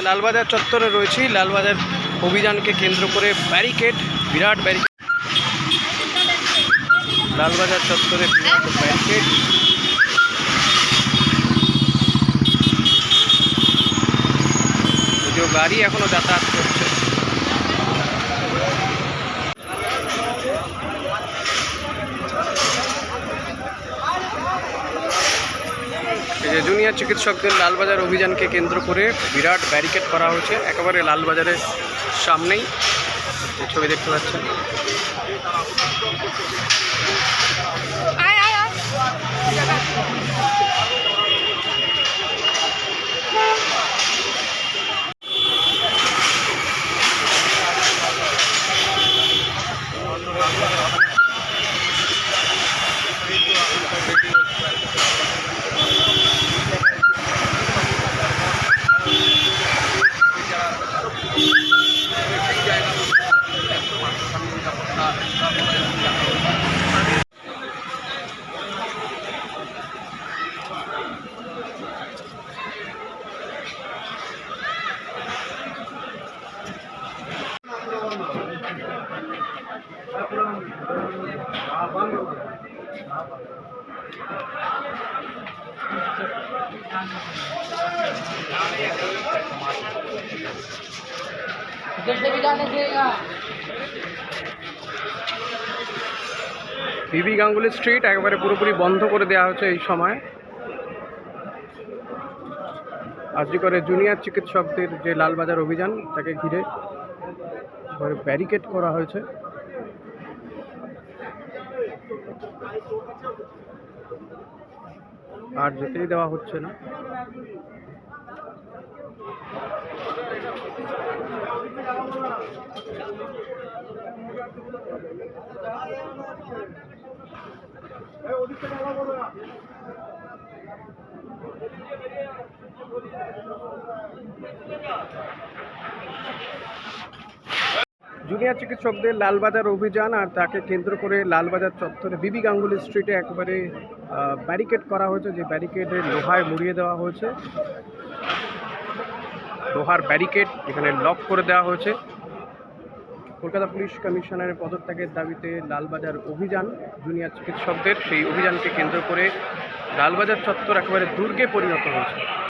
লালবাজার চত্বরে রয়েছি। লালবাজার অভিযানকে কেন্দ্র করে ব্যারিকেড, বিরাট ব্যারিকেড। লালবাজার চত্বরে বিরাট ব্যারিকেড। গাড়ি এখনও যাতায়াত করছে। যে জুনিয়র চিকিৎসকদের লালবাজার অভিযানকে কেন্দ্র করে বিরাট ব্যারিকেড করা হয়েছে। একেবারে লালবাজারের সামনেই। ছবি দেখতে পাচ্ছেন। বিবি গাঙ্গুলি স্ট্রিট একেবারে পুরোপুরি বন্ধ করে দেওয়া হয়েছে এই সময়। আজকে করে জুনিয়র চিকিৎসকদের যে লালবাজার অভিযান, তাকে ঘিরে ব্যারিকেড করা হয়েছে। আর যেতেই দেওয়া হচ্ছে না। জুনিয়র চিকিৎসকদের লালবাজার অভিযান আর তাকে কেন্দ্র করে লালবাজার চত্বরে বিবি গাঙ্গুলি স্ট্রিটে একেবারে ব্যারিকেড করা হয়েছে, যে ব্যারিকেডে লোহায় মুড়িয়ে দেওয়া হয়েছে। লোহার ব্যারিকেড এখানে লক করে দেওয়া হয়েছে। কলকাতা পুলিশ কমিশনারের পদত্যাগের দাবিতে লালবাজার অভিযান, জুনিয়র চিকিৎসকদের সেই অভিযানকে কেন্দ্র করে লালবাজার চত্বর একেবারে দুর্গে পরিণত হয়েছে।